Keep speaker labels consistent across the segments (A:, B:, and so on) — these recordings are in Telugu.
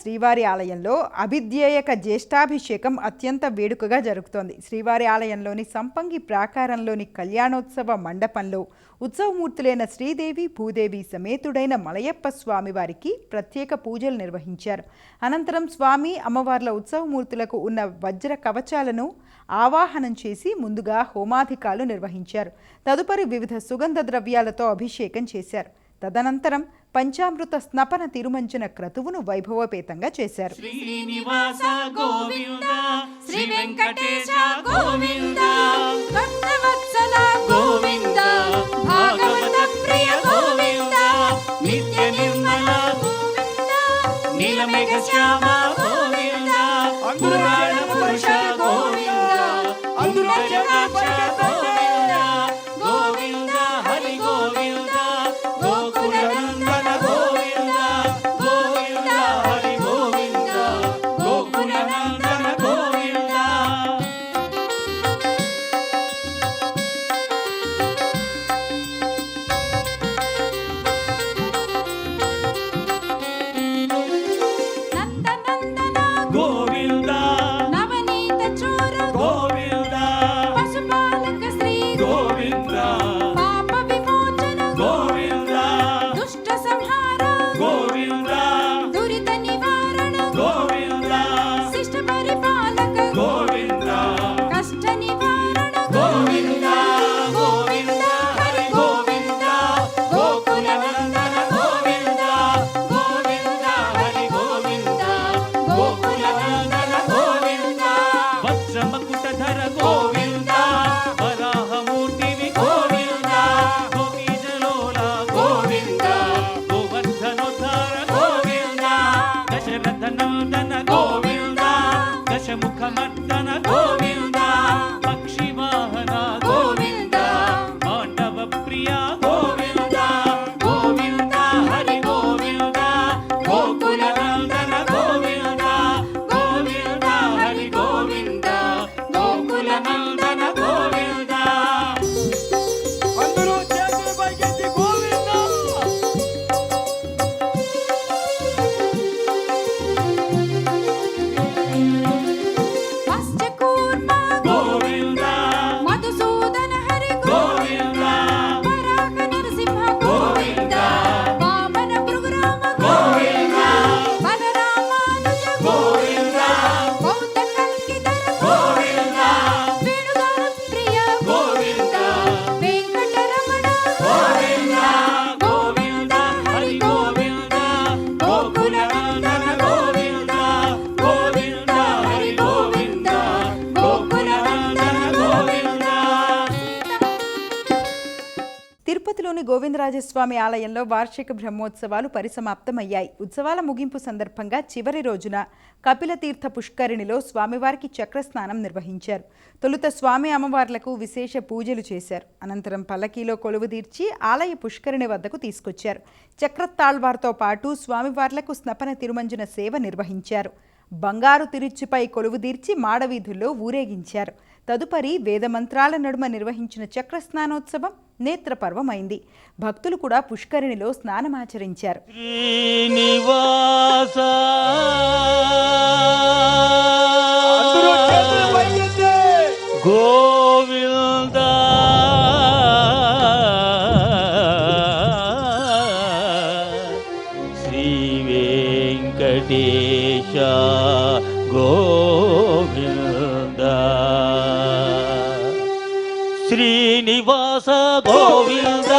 A: శ్రీవారి ఆలయంలో అభిధ్యేయక జ్యేష్ఠాభిషేకం అత్యంత వేడుకగా జరుగుతోంది. శ్రీవారి ఆలయంలోని సంపంగి ప్రాకారంలోని కళ్యాణోత్సవ మండపంలో ఉత్సవమూర్తులైన శ్రీదేవి భూదేవి సమేతుడైన మలయప్ప స్వామి వారికి ప్రత్యేక పూజలు నిర్వహించారు. అనంతరం స్వామి అమ్మవార్ల ఉత్సవమూర్తులకు ఉన్న వజ్ర కవచాలను ఆవాహనం చేసి ముందుగా హోమాధికాలు నిర్వహించారు. తదుపరి వివిధ సుగంధ ద్రవ్యాలతో అభిషేకం చేశారు. తదనంతరం పంచామృత స్నపన తిరుమంచన క్రతువును వైభవపేతంగా చేశారు.
B: శ్రీనివాస గోవింద శ్రీ వెంకటేశ గోవింద
C: భక్తవత్సల
B: గోవింద భాగవత ప్రియ గోవింద నిత్య నిర్మల నీలమేఘ శ్యామ గోవింద.
A: గోవిందరాజస్వామి ఆలయంలో వార్షిక బ్రహ్మోత్సవాలు పరిసమాప్తమయ్యాయి. ఉత్సవాల ముగింపు సందర్భంగా చివరి రోజున కపిలతీర్థ పుష్కరిణిలో స్వామివారికి చక్రస్నానం నిర్వహించారు. తొలుత స్వామి అమ్మవార్లకు విశేష పూజలు చేశారు. అనంతరం పల్లకీలో కొలువు తీర్చి ఆలయ పుష్కరిణి వద్దకు తీసుకొచ్చారు. చక్రతాళ్వార్తో పాటు స్వామివార్లకు స్నపన తిరుమంజన సేవ నిర్వహించారు. బంగారు తిరుచుపై కొలువుదీర్చి మాడవీధుల్లో ఊరేగించారు. తదుపరి వేదమంత్రాల నడుమ నిర్వహించిన చక్రస్నానోత్సవం నేత్రపర్వమైంది. భక్తులు కూడా పుష్కరిణిలో స్నానమాచరించారు.
B: గోవింద. శ్రీ వెంకటేశ గోవింద. శ్రీనివాస గోవింద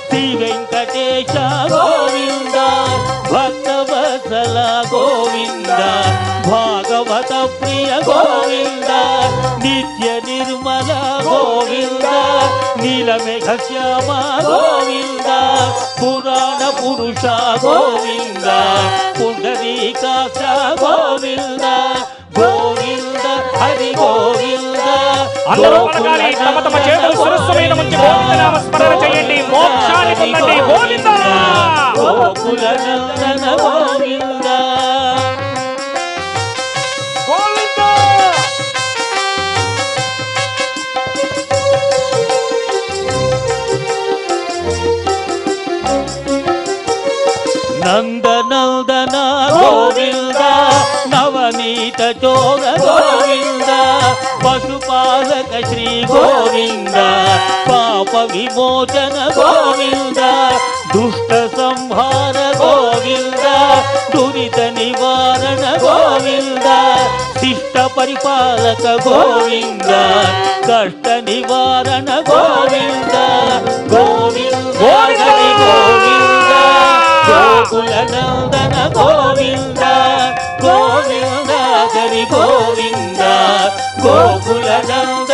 B: శ్రీ వెంకటేశ గోవింద భక్తవత్సల గోవింద భాగవత ప్రియ గోవింద నిత్య నిర్మల గోవింద నీలమేఘ శ్యామ గోవింద పురాణ పురుష గోవింద పుండరీకాక్ష గోవింద గోవింద హరి గోవింద
D: అందరూ నివారణ గోవింద శిష్ట పరిపాలక గోవింద కష్ట నివారణ గోవింద గోవింద గోవింద గోకుల నందన గోవింద గోవింద హరి గోవింద గోకుల నందన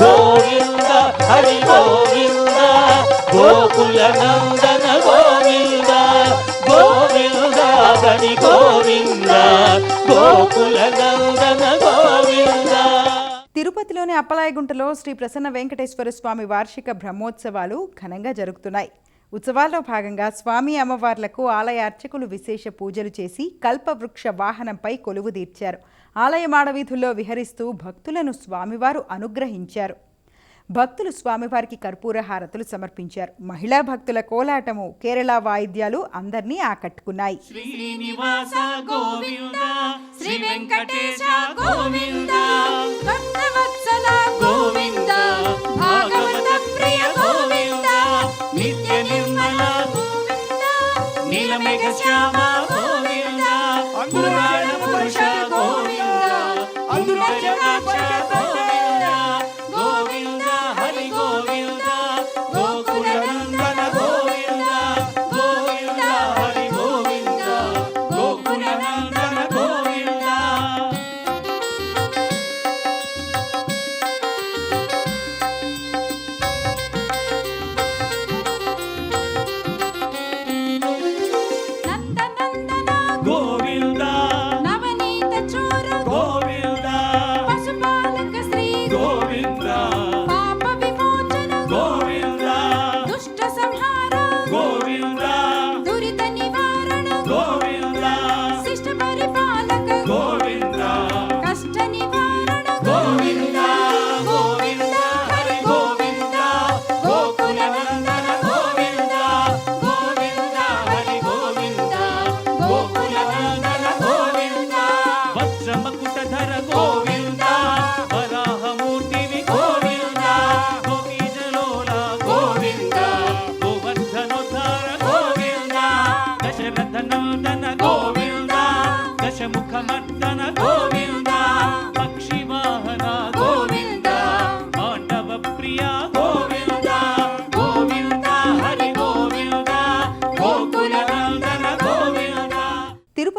D: గోవింద హరి గోవింద గోకుల నందన గోవింద గోవింద హరి గోవింద గోకుల నందన గోవింద.
A: తిరుపతిలోని అప్పలాయగుంటలో శ్రీ ప్రసన్న వెంకటేశ్వర స్వామి వార్షిక బ్రహ్మోత్సవాలు ఘనంగా జరుగుతున్నాయి. ఉత్సవాల్లో భాగంగా స్వామి అమ్మవార్లకు ఆలయ అర్చకులు విశేష పూజలు చేసి కల్పవృక్ష వాహనంపై కొలువు తీర్చారు. ఆలయ మాడవీధుల్లో విహరిస్తూ భక్తులను స్వామివారు అనుగ్రహించారు. భక్తులు స్వామివారికి కర్పూర హారతులు సమర్పించారు. మహిళా భక్తుల కోలాటము కేరళ వాయిద్యాలు అందరినీ ఆకట్టుకున్నాయి.
D: శ్రీనివాస గోవింద
B: శ్రీ వెంకటేశ గోవింద భక్తవత్సల గోవింద భాగవత ప్రియ గోవింద నిత్య నిర్మల గోవింద
D: నీలమేఘ శ్యామ గోవింద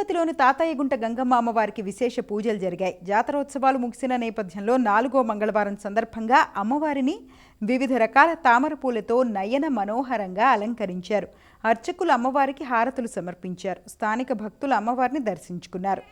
A: తిరుపతిలోని తాతయ్యగుంట గంగమ్మ అమ్మవారికి విశేష పూజలు జరిగాయి. జాతరోత్సవాలు ముగిసిన నేపథ్యంలో నాలుగో మంగళవారం సందర్భంగా అమ్మవారిని వివిధ రకాల తామర పూలతో నయన మనోహరంగా అలంకరించారు. అర్చకులు అమ్మవారికి హారతులు సమర్పించారు. స్థానిక భక్తులు అమ్మవారిని దర్శించుకున్నారు.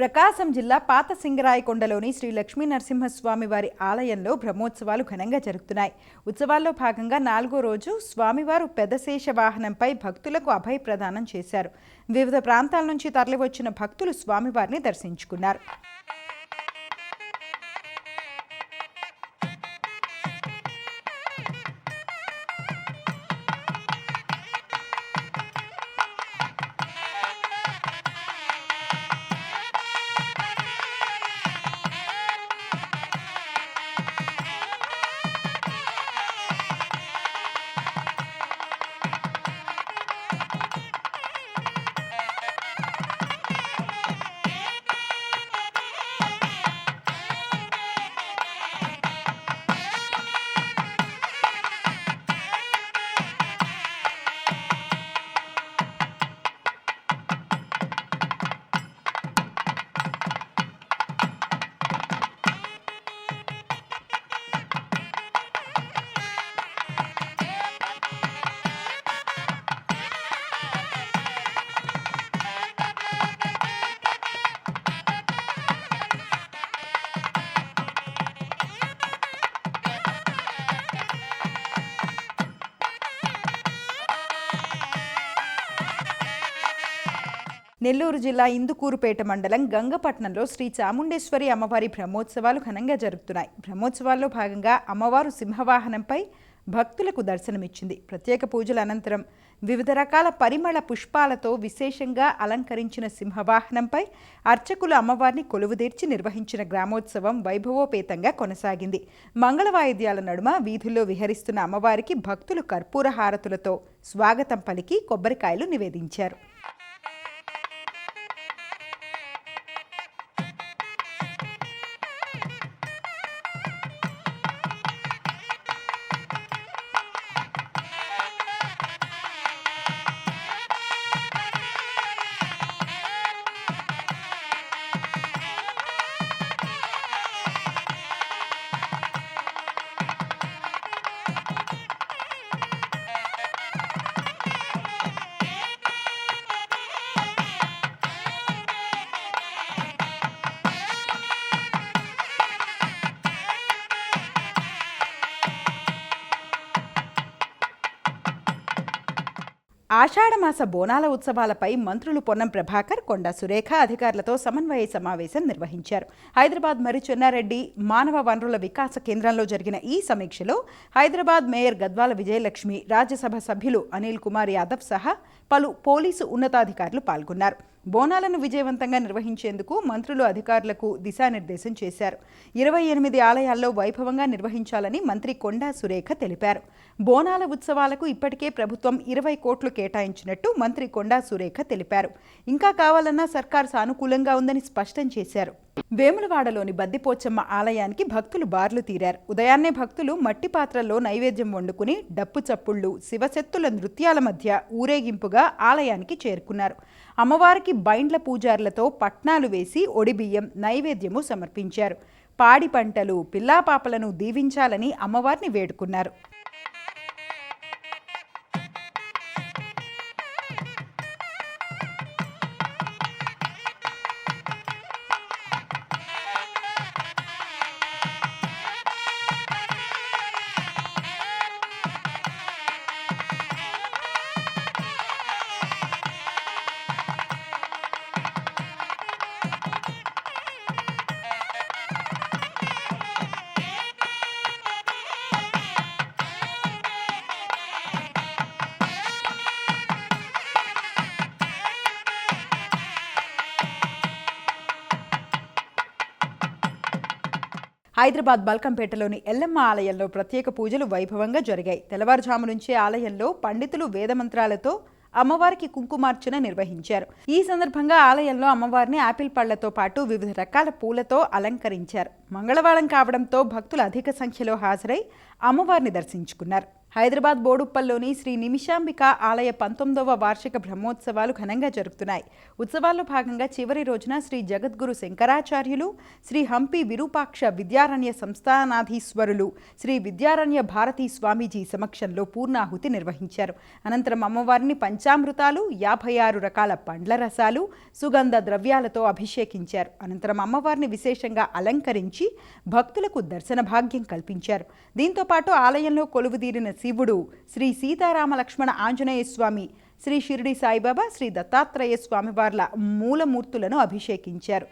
A: ప్రకాశం జిల్లా పాత సింగరాయకొండలోని శ్రీ లక్ష్మీ నరసింహస్వామి వారి ఆలయంలో బ్రహ్మోత్సవాలు ఘనంగా జరుగుతున్నాయి. ఉత్సవాల్లో భాగంగా నాలుగో రోజు స్వామివారు పెదశేష వాహనంపై భక్తులకు అభయ ప్రదానం చేశారు. వివిధ ప్రాంతాల నుంచి తరలివచ్చిన భక్తులు స్వామివారిని దర్శించుకున్నారు. నెల్లూరు జిల్లా ఇందుకూరుపేట మండలం గంగపట్నంలో శ్రీ చాముండేశ్వరి అమ్మవారి బ్రహ్మోత్సవాలు ఘనంగా జరుగుతున్నాయి బ్రహ్మోత్సవాల్లో భాగంగా అమ్మవారు సింహవాహనంపై భక్తులకు దర్శనమిచ్చింది. ప్రత్యేక పూజల అనంతరం వివిధ రకాల పరిమళ పుష్పాలతో విశేషంగా అలంకరించిన సింహవాహనంపై అర్చకులు అమ్మవారిని కొలువుదీర్చి నిర్వహించిన గ్రామోత్సవం వైభవోపేతంగా కొనసాగింది. మంగళ వాయిద్యాల నడుమ వీధుల్లో విహరిస్తున్న అమ్మవారికి భక్తులు కర్పూర హారతులతో స్వాగతం పలికి కొబ్బరికాయలు నివేదించారు. ఆషాఢమాస బోనాల ఉత్సవాలపై మంత్రులు పొన్నం ప్రభాకర్ కొండా సురేఖ అధికారులతో సమన్వయ సమావేశం నిర్వహించారు. హైదరాబాద్ మరి చెన్నారెడ్డి మానవ వనరుల వికాస కేంద్రంలో జరిగిన ఈ సమీక్షలో హైదరాబాద్ మేయర్ గద్వాల విజయలక్ష్మి రాజ్యసభ సభ్యులు అనిల్ కుమార్ యాదవ్ సహా పలు పోలీసు ఉన్నతాధికారులు పాల్గొన్నారు. బోనాలను విజయవంతంగా నిర్వహించేందుకు మంత్రులు అధికారులకు దిశానిర్దేశం చేశారు. ఇరవై ఎనిమిది ఆలయాల్లో వైభవంగా నిర్వహించాలని మంత్రి కొండా సురేఖ తెలిపారు. బోనాల ఉత్సవాలకు ఇప్పటికే ప్రభుత్వం ఇరవై కోట్లు కేటాయించినట్టు మంత్రి కొండా సురేఖ తెలిపారు. ఇంకా కావాలన్నా సర్కార్ సానుకూలంగా ఉందని స్పష్టం చేశారు. వేములవాడలోని బద్దిపోచమ్మ ఆలయానికి భక్తులు బార్లు తీరారు. ఉదయాన్నే భక్తులు మట్టి పాత్రల్లో నైవేద్యం వండుకుని డప్పు చప్పుళ్ళు శివశక్తుల నృత్యాల మధ్య ఊరేగింపుగా ఆలయానికి చేరుకున్నారు. అమ్మవారికి బైండ్ల పూజార్లతో పట్నాలు వేసి ఒడిబియ్యం నైవేద్యము సమర్పించారు. పాడి పంటలు పిల్లాపాపలను దీవించాలని అమ్మవారిని వేడుకున్నారు. హైదరాబాద్ బల్కంపేటలోని ఎల్లమ్మ ఆలయంలో ప్రత్యేక పూజలు వైభవంగా జరిగాయి. తెల్లవారుజాము నుంచే ఆలయంలో పండితులు వేదమంత్రాలతో అమ్మవారికి కుంకుమార్చన నిర్వహించారు. ఈ సందర్భంగా ఆలయంలో అమ్మవారిని ఆపిల్ పళ్ళతో పాటు వివిధ రకాల పూలతో అలంకరించారు. మంగళవారం కావడంతో భక్తులు అధిక సంఖ్యలో హాజరై అమ్మవారిని దర్శించుకున్నారు. హైదరాబాద్ బోడుప్పల్లోని శ్రీ నిమిషాంబిక ఆలయ పంతొమ్మిదవ వార్షిక బ్రహ్మోత్సవాలు ఘనంగా జరుగుతున్నాయి. ఉత్సవాల్లో భాగంగా చివరి రోజున శ్రీ జగద్గురు శంకరాచార్యులు శ్రీ హంపి విరూపాక్ష విద్యారణ్య సంస్థానాధీశ్వరులు శ్రీ విద్యారణ్య భారతీ స్వామీజీ సమక్షంలో పూర్ణాహుతి నిర్వహించారు. అనంతరం అమ్మవారిని పంచామృతాలు యాభై ఆరు రకాల పండ్ల రసాలు సుగంధ ద్రవ్యాలతో అభిషేకించారు. అనంతరం అమ్మవారిని విశేషంగా అలంకరించి భక్తులకు దర్శన భాగ్యం కల్పించారు. దీంతో పాటు ఆలయంలో కొలువుదీరిన శివుడు శ్రీ సీతారామ లక్ష్మణ ఆంజనేయ స్వామి శ్రీ షిరిడి సాయిబాబా శ్రీ దత్తాత్రేయ స్వామివార్ల మూలమూర్తులను అభిషేకించారు.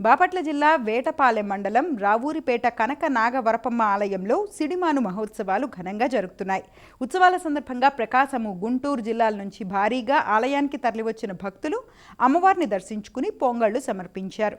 A: బాపట్ల జిల్లా వేటపాలెం మండలం రావూరిపేట కనక నాగవరపమ్మ ఆలయంలో సిడిమాను మహోత్సవాలు ఘనంగా జరుగుతున్నాయి. ఉత్సవాల సందర్భంగా ప్రకాశము గుంటూరు జిల్లాల నుంచి భారీగా ఆలయానికి తరలివచ్చిన భక్తులు అమ్మవారిని దర్శించుకుని పొంగళ్ళు సమర్పించారు.